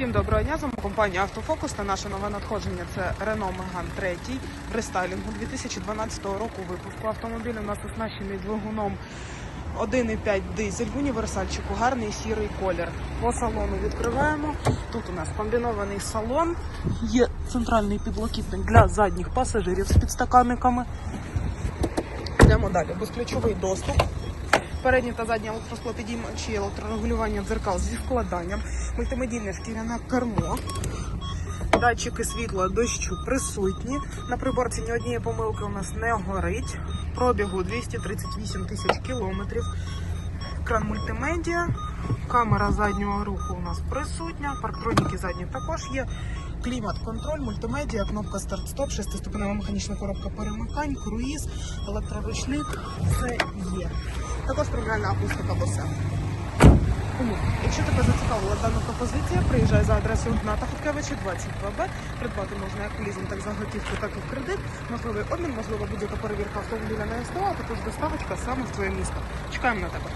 Всім доброго дня, з вами компанія Автофокус та наше нове надходження це Renault Megane 3 в рестайлінгу 2012 року випуску. Автомобіль у нас оснащений двигуном 1,5 дизель в універсальчику, гарний сірий колір. По салону відкриваємо. Тут у нас комбінований салон, є центральний підлокітник для задніх пасажирів з підстаканниками. Йдемо далі. Безключовий доступ. Передні та задні електросклопідіймачі, електрорегулювання дзеркал зі складанням, мультимедійне шкіряне кермо, датчики світла дощу присутні. На приборці ні однієї помилки у нас не горить. Пробігу 238 тисяч кілометрів. Екран мультимедіа, камера заднього руху у нас присутня, парктроніки задні також є. Клімат-контроль, мультимедіа, кнопка старт-стоп, шестиступенева механічна коробка перемикань, круїз, електроручник, все є. Також програльна акустика босе. Тому, якщо тебе зацікавила дана пропозиція, приїжджай за адресою Гната Хуткевича 22Б. Придбати можна як лізинг, так за готівку, так і в кредит. Можливий обмін, можливо, будь-яка перевірка автомобіля на СТО, а також доставочка саме в твоє місто. Чекаємо на тебе.